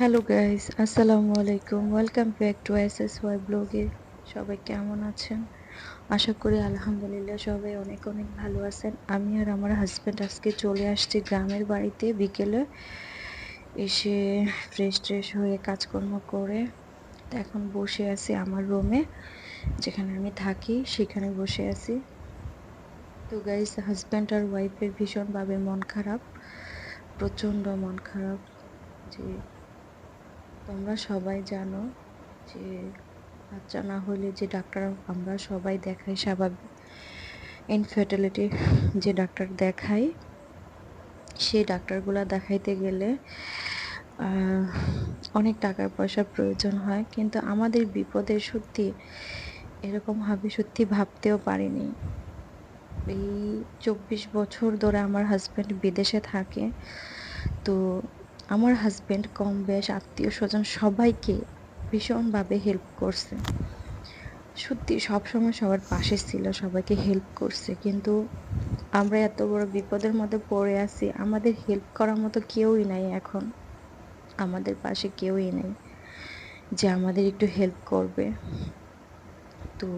Hello guys আসসালামু আলাইকুম welcome back to S S Y ব্লগে সবাই কেমন আছেন? আশা করি আলহামদুলিল্লাহ সবাই অনেক অনেক ভালো আছেন। আমি আর আমার হাজব্যান্ড আজকে চলে আসছি গ্রামের বাড়িতে বিকেলে। এসে ফ্রেশ ট্রেশ হয়ে কাজকর্ম করে এখন বসে আছি আমার রুমে যেখানে আমি থাকি, সেখানে বসে আছি। তো গাইস হাজব্যান্ড আর ওয়াইফের ভীষণভাবে মন খারাপ, প্রচণ্ড মন খারাপ। যে তোমরা সবাই জানো যে বাচ্চা না হলে যে ডাক্তার আমরা সবাই দেখাই স্বাভাবিক ইনফার্টিলিটি যে ডাক্তার দেখাই, সেই ডাক্তারগুলো দেখাইতে গেলে অনেক টাকার পয়সার প্রয়োজন হয়। কিন্তু আমাদের বিপদে সত্যি এরকমভাবে সত্যি ভাবতেও পারিনি। এই চব্বিশ বছর ধরে আমার হাজব্যান্ড বিদেশে থাকে, তো আমার হাজব্যান্ড কম বেশ আত্মীয় স্বজন সবাইকে ভীষণভাবে হেল্প করছে। সত্যি, সবসময় সবার পাশে ছিল, সবাইকে হেল্প করছে। কিন্তু আমরা এত বড় বিপদের মধ্যে পড়ে আছি, আমাদের হেল্প করার মতো কেউই নাই এখন। আমাদের পাশে কেউই নেই যে আমাদের একটু হেল্প করবে। তো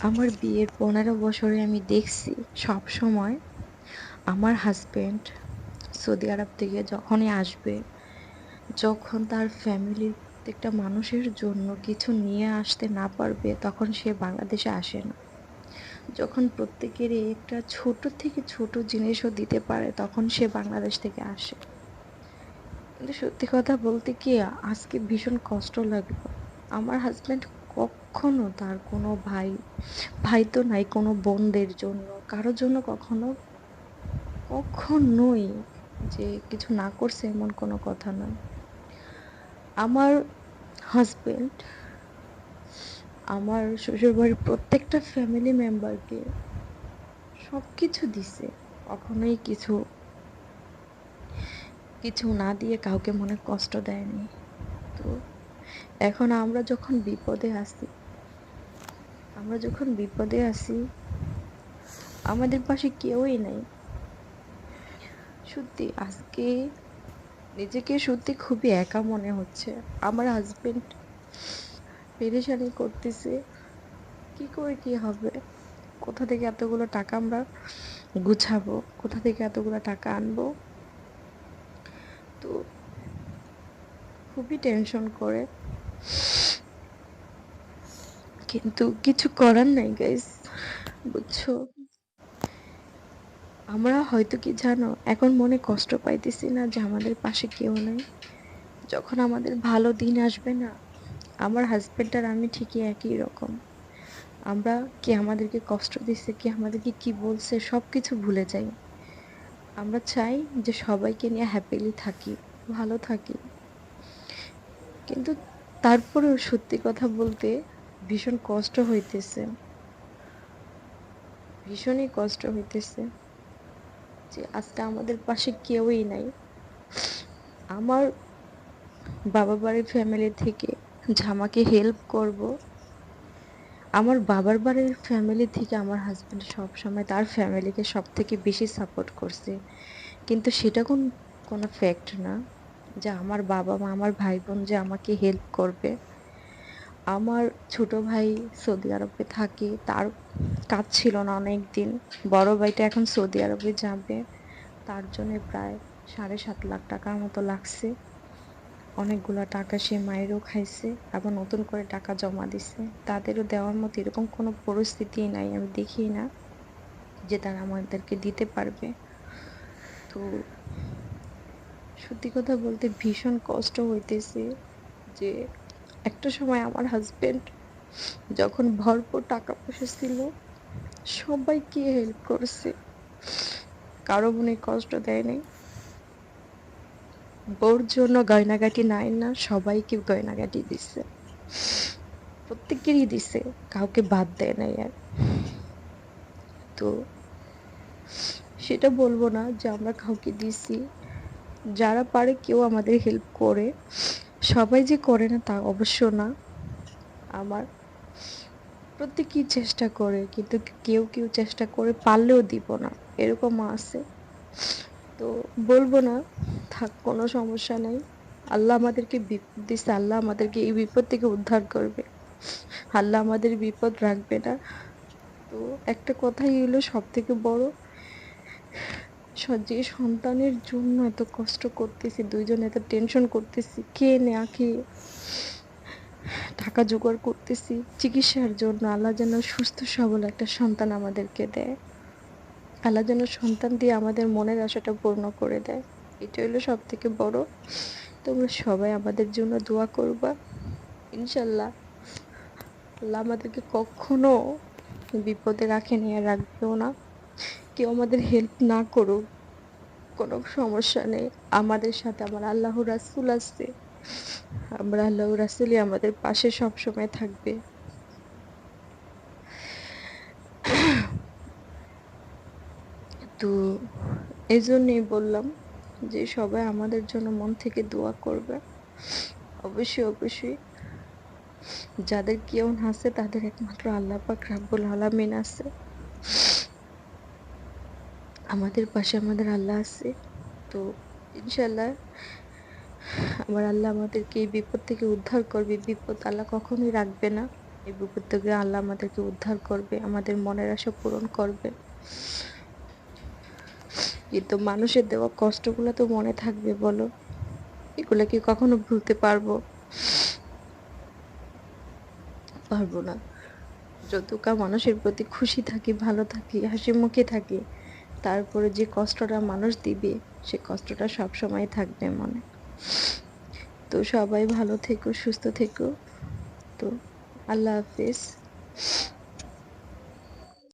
আমার বিয়ের পনেরো বছরে আমি দেখছি সব সময় আমার হাজব্যান্ড সৌদি আরব থেকে যখনই আসবে, যখন তার ফ্যামিলির প্রত্যেকটা মানুষের জন্য কিছু নিয়ে আসতে না পারবে, তখন সে বাংলাদেশে আসে না। যখন প্রত্যেকেরই একটা ছোট থেকে ছোট জিনিসও দিতে পারে, তখন সে বাংলাদেশ থেকে আসে। কিন্তু সত্যি কথা বলতে কি, আজকে ভীষণ কষ্ট লাগল। আমার হাজব্যান্ড কখনো তার কোনো ভাই ভাই তো নাই, কোনো বোনদের জন্য, কারোর জন্য কখনো, কখনোই যে কিছু না করছে এমন কোনো কথা নয়। আমার হাজব্যান্ড আমার শ্বশুরবাড়ির প্রত্যেকটা ফ্যামিলি মেম্বারকে সব কিছু দিছে। কখনোই কিছু কিছু না দিয়ে কাউকে মনে কষ্ট দেয়নি। তো এখন আমরা যখন বিপদে আসি আমরা যখন বিপদে আসি আমাদের পাশে কেউই নেই। সত্যি, আজকে নিজেকে সত্যি খুবই একা মনে হচ্ছে। আমার হাজবেন্ড পেরেশানি করতেছে। কি করে কি হবে? কোথা থেকে এতগুলো টাকা আমরা গুছাবো? কোথা থেকে এতগুলো টাকা আনব? তো খুবই টেনশন করে। কিন্তু কিছু করার নাই গাইস বুঝছ? আমরা হয়তো কি জানো, এখন মনে কষ্ট পাইতেছি না যে আমাদের পাশে কেউ নেই। যখন আমাদের ভালো দিন আসবে না, আমার হাজব্যান্ড আর আমি ঠিকই একই রকম। আমরা কে আমাদেরকে কষ্ট দিচ্ছে কে আমাদেরকে কি বলছে সব কিছু ভুলে যাই। আমরা চাই যে সবাইকে নিয়ে হ্যাপিলি থাকি, ভালো থাকি। কিন্তু তারপরেও সত্যি কথা বলতে ভীষণ কষ্ট হইতেছে। ভীষণই কষ্ট হইতেছে। যে আজকে আমাদের পাশে কেউই নাই। আমার বাবা বাড়ির ফ্যামিলি থেকে জামাকে হেল্প করব। আমার বাবার বাড়ির ফ্যামিলি থেকে আমার হাজব্যান্ড সব সময় তার ফ্যামিলিকে সব থেকে বেশি সাপোর্ট করছে। কিন্তু সেটা কোন, কোনো ফ্যাক্ট না যে আমার বাবা মা আমার ভাই বোন যে আমাকে হেল্প করবে। আমার ছোট ভাই সৌদি আরবে থাকে, তার কাজ ছিল না অনেক দিন বড় ভাইটা এখন সৌদি আরবে যাবে। তার জন্য প্রায় সাড়ে সাত লাখ টাকার মতো লাগছে। অনেকগুলো টাকা সে মায়েরও খাইছে আবার নতুন করে টাকা জমা দিছে। তাদেরও দেওয়ার মতো এরকম কোনো পরিস্থিতি নাই, আমি দেখি না যে তারা আমাদেরকে দিতে পারবে। তো সত্যি কথা বলতে ভীষণ কষ্ট হইতেছে যে একটা সময় আমার হাজব্যান্ড যখন ভরপুর টাকা পয়সা ছিল, সবাইকে হেল্প করছে। কারও মনে কষ্ট দেয় নাই। বউর জন্য গয়নাগাটি নাই না, সবাইকে গয়নাগাটি দিছে। প্রত্যেকেরই দিছে, কাউকে বাদ দেয় নাই আর। তো সেটা বলব না যে আমরা কাউকে দিছি। যারা পারে কেউ আমাদের হেল্প করে। সবাই যে করে না তা অবশ্য না। আমার প্রত্যেকেই চেষ্টা করে, কিন্তু কেউ কেউ চেষ্টা করে পারলেও দিব না। এরকম আছে। তো বলব না, থাক, কোনো সমস্যা নেই। আল্লাহ আমাদেরকে বিপদ দিচ্ছে আল্লাহ আমাদেরকে এই বিপদ থেকে উদ্ধার করবে। আল্লাহ আমাদের বিপদ রাখবে না। তো একটা কথাই হলো সব থেকে বড় যে সন্তানের জন্য এত কষ্ট করতেছি, দুইজন এত টেনশন করতেছি, কে না কে টাকা জোগাড় করতেছি, চিকিৎসার জন্য আল্লাহ যেন সুস্থ, সবল একটা সন্তান আমাদেরকে দেয়। আল্লাহ যেন সন্তান দিয়ে আমাদের মনের আশাটা পূর্ণ করে দেয়। এটা হলো সব থেকে বড়। তোমরা সবাই আমাদের জন্য দোয়া করবা। ইনশাল্লাহ আল্লাহ আমাদেরকে কখনো বিপদে রাখেনি আর রাখবেও না। কেউ আমাদের হেল্প না করুক, কোনো সমস্যা নেই। আমাদের সাথে আমার আল্লাহ রাসুল আছে। আমরা আল্লাহ রাসুলই আমাদের পাশে সব সময় থাকবে। তো এই জন্যই বললাম যে সবাই আমাদের জন্য মন থেকে দোয়া করবে। অবশ্যই অবশ্যই। যাদের কেউ আছে, তাদের একমাত্র আল্লাহ পাক রাব্বুল আলামিন আছে। আমাদের পাশে আমাদের আল্লাহ আছে। তো ইনশাল্লাহ আমার আল্লাহ আমাদেরকে এই বিপদ থেকে উদ্ধার করবে। বিপদ আল্লাহ কখনোই রাখবে না। এই বিপদ থেকে আল্লাহ আমাদেরকে উদ্ধার করবে, আমাদের মনের আশা পূরণ করবে। কিন্তু মানুষের দেওয়া কষ্টগুলো তো মনে থাকবে, বলো। এগুলো কি কখনো ভুলতে পারব? পারব না। যতটা মানুষের প্রতি খুশি থাকি, ভালো থাকি হাসি মুখে থাকি তারপরে যে কষ্টটা মানুষ দিবে, সে কষ্টটা সব সময় থাকবে মনে। তো সবাই ভালো থেকো, সুস্থ থেকো। তো আল্লাহ হাফিজ।